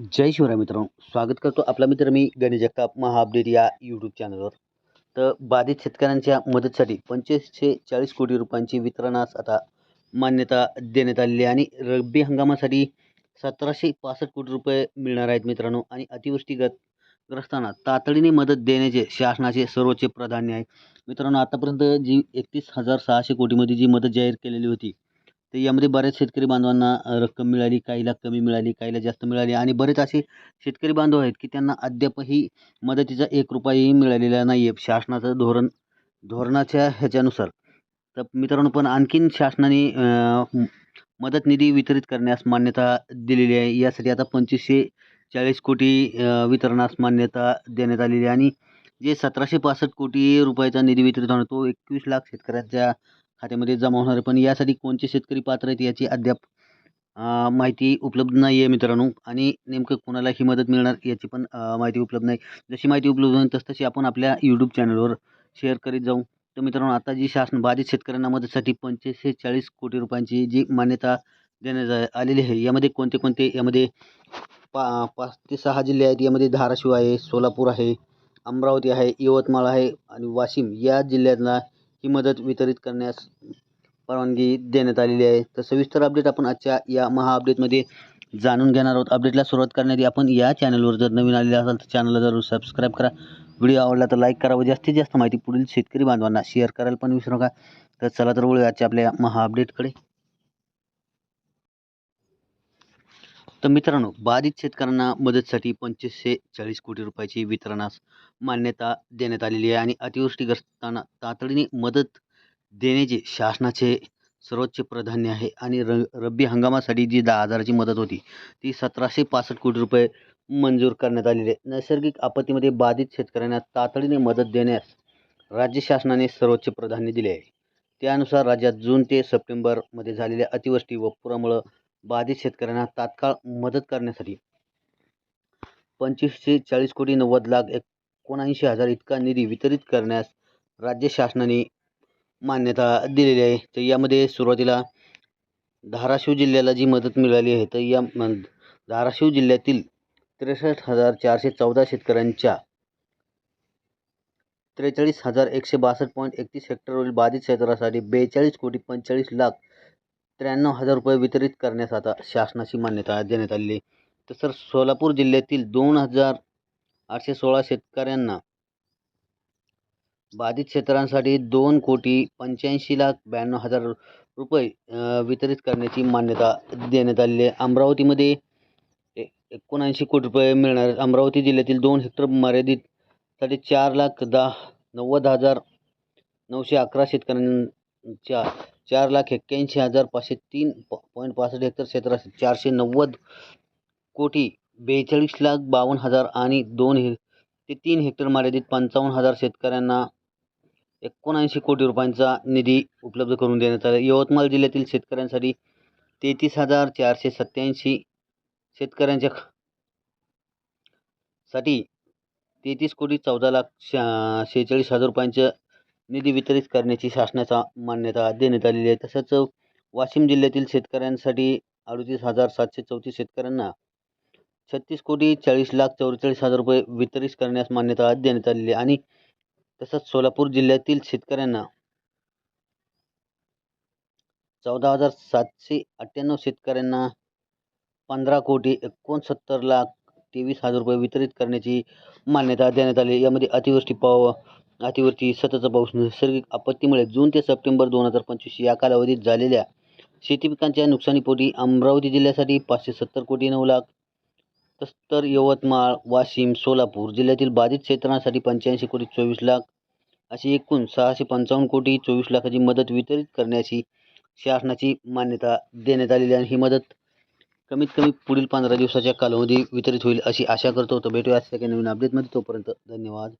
जय शिवराय मित्रांनो. स्वागत करतो आपला मित्र मी गणेश जगताप महाअपडेट या यूट्यूब चॅनलवर तर बाधित शेतकऱ्यांच्या मदतीसाठी पंचवीसशे चाळीस कोटी रुपयांची वितरणास आता मान्यता देण्यात आलेली आहे आणि रब्बी हंगामासाठी सतराशे पासष्ट कोटी रुपये मिळणार आहेत मित्रांनो. आणि अतिवृष्टीगत ग्रस्तांना तातडीने मदत देण्याचे शासनाचे सर्वोच्च प्राधान्य आहे. मित्रांनो आतापर्यंत जी एकतीस हजार सहाशे कोटीमध्ये जी मदत जाहीर केलेली होती तर यामध्ये बऱ्याच शेतकरी बांधवांना रक्कम मिळाली काहीला कमी मिळाली काहीला जास्त मिळाली आणि बरेच असे शेतकरी बांधव आहेत की त्यांना अद्यापही मदतीचा एक रुपयाही मिळालेला नाही आहे शासनाचं धोरण धोरणाच्या ह्याच्यानुसार. तर मित्रांनो पण आणखीन शासनाने मदत निधी वितरित करण्यास मान्यता दिलेली आहे. यासाठी आता पंचवीसशे चाळीस कोटी वितरणास मान्यता देण्यात आलेली आहे आणि जे सतराशे पासष्ट कोटी रुपयाचा निधी वितरित होणार तो एकवीस लाख शेतकऱ्यांच्या खात्यामध्ये जमा होणार आहे. पण यासाठी कोणते शेतकरी पात्र आहेत याची अद्याप माहिती उपलब्ध नाही आहे मित्रांनो. आणि नेमकं कोणाला ही मदत मिळणार याची पण माहिती उपलब्ध नाही. जशी माहिती उपलब्ध होईल तस तशी आपण आपल्या यूट्यूब चॅनलवर शेअर करीत जाऊ. तर मित्रांनो आता जी शासन बाधित शेतकऱ्यांना मदतीसाठी पंचवीसशे चाळीस कोटी रुपयांची जी मान्यता देण्यात आलेली आहे यामध्ये कोणते कोणते? यामध्ये पा पाच ते सहा जिल्हे आहेत. यामध्ये धाराशिव आहे सोलापूर आहे अमरावती आहे यवतमाळ आहे आणि वाशिम. या जिल्ह्यांना ही मदत वितरित करण्यास परवानगी देण्यात आलेली आहे. तर सविस्तर अपडेट आपण आजच्या या महा अपडेटमध्ये जाणून घेणार आहोत. अपडेटला सुरुवात करण्याआधी आपण या चॅनलवर जर नवीन आलेले असाल तर चॅनलला जरूर सबस्क्राईब करा. व्हिडिओ आवडला तर लाईक करा व जास्तीत जास्त माहिती पुढील शेतकरी बांधवांना शेअर करायला पण विसरू नका. तर चला तर वळूया आजच्या आपल्या महा अपडेटकडे तर मित्रांनो बाधित शेतकऱ्यांना मदतीसाठी पंचवीसशे चाळीस कोटी रुपयाची वितरणास मान्यता देण्यात आलेली आहे आणि अतिवृष्टीग्रस्तांना तातडीने मदत देण्याचे शासनाचे सर्वोच्च प्राधान्य आहे आणि र रब्बी हंगामासाठी जी दहा हजाराची मदत होती ती सतराशे पासष्ट कोटी रुपये मंजूर करण्यात आलेली आहे. नैसर्गिक आपत्तीमध्ये बाधित शेतकऱ्यांना तातडीने मदत देण्यास राज्य शासनाने सर्वोच्च प्राधान्य दिले आहे. त्यानुसार राज्यात जून ते सप्टेंबरमध्ये झालेल्या अतिवृष्टी व पुरामुळं बाधित शेतकऱ्यांना तात्काळ मदत करण्यासाठी. पंचवीसशे चाळीस कोटी नव्वद लाख एकोणऐंशी हजार इतका निधी वितरित करण्यास राज्य शासनाने मान्यता दिलेली आहे. तर यामध्ये सुरुवातीला धाराशिव जिल्ह्याला जी मदत मिळाली आहे तर या म- धाराशिव जिल्ह्यातील त्रेसष्ट हजार चारशे चौदा शेतकऱ्यांच्या त्रेचाळीस हजार एकशे बासष्ट पॉईंट एकतीस हेक्टरवरील बाधित क्षेत्रासाठी बेचाळीस कोटी पंचेचाळीस लाख त्र्याण्णव हजार रुपये वितरित करण्यास आता शासनाची मान्यता देण्यात आलेली तर सर सोलापूर जिल्ह्यातील दोन हजार आठशे सोळा शेतकऱ्यांना बाधित क्षेत्रांसाठी दोन कोटी पंच्याऐंशी लाख ब्याण्णव हजार रुपये वितरित करण्याची मान्यता देण्यात आलेली आहे. अमरावतीमध्ये ए एकोणऐंशी कोटी रुपये मिळणार. अमरावती जिल्ह्यातील दोन हेक्टर मर्यादितसाठी चार लाख दहा नव्वद हजार नऊशे अकरा शेतकऱ्यांच्या चार लाख एक्क्याऐंशी हजार पाचशे तीन पॉईंट पासष्ट हेक्टर असेल. चारशे नव्वद कोटी बेचाळीस लाख बावन्न हजार आणि दोन हे ते तीन हेक्टर मर्यादित पंचावन्न हजार शेतकऱ्यांना एकोणऐंशी कोटी रुपयांचा निधी उपलब्ध करून देण्यात आला. यवतमाळ जिल्ह्यातील शेतकऱ्यांसाठी तेहतीस हजार चारशे सत्त्याऐंशी शेतकऱ्यांच्या साठी तेहतीस कोटी चौदा लाख शा शेहेचाळीस हजार रुपयांचं निधी वितरित करण्याची शासनाचा मान्यता देण्यात आलेली आहे. तसंच वाशिम जिल्ह्यातील शेतकऱ्यांसाठी अडतीस हजार सातशे चौतीस शेतकऱ्यांना छत्तीस कोटी चाळीस लाख चौवेचाळीस हजार रुपये वितरित करण्यास मान्यता देण्यात आलेली आहे. आणि तसंच सोलापूर जिल्ह्यातील शेतकऱ्यांना चौदा हजार सातशे अठ्ठ्याण्णव शेतकऱ्यांना पंधरा कोटी एकोणसत्तर लाख तेवीस हजार रुपये वितरित करण्याची मान्यता देण्यात आली यामध्ये अतिवृष्टी पाव अतिवृष्टी सततचा पाऊस नैसर्गिक आपत्तीमुळे जून ते सप्टेंबर दोन हजार पंचवीस या कालावधीत झालेल्या शेती पिकांच्या नुकसानीपोटी अमरावती जिल्ह्यासाठी पाचशे सत्तर कोटी नऊ लाख. तस्तर यवतमाळ वाशिम सोलापूर जिल्ह्यातील बाधित क्षेत्रांसाठी पंच्याऐंशी कोटी चोवीस लाख. अशी एकूण सहाशे पंचावन्न कोटी चोवीस लाखाची मदत वितरित करण्याची शासनाची मान्यता देण्यात आलेली आहे. आणि ही मदत कमीत कमी पुढील पंधरा दिवसाच्या कालावधी वितरित होईल अशी आशा करतो. तर भेटूया आज नवीन अपडेटमध्ये तोपर्यंत धन्यवाद.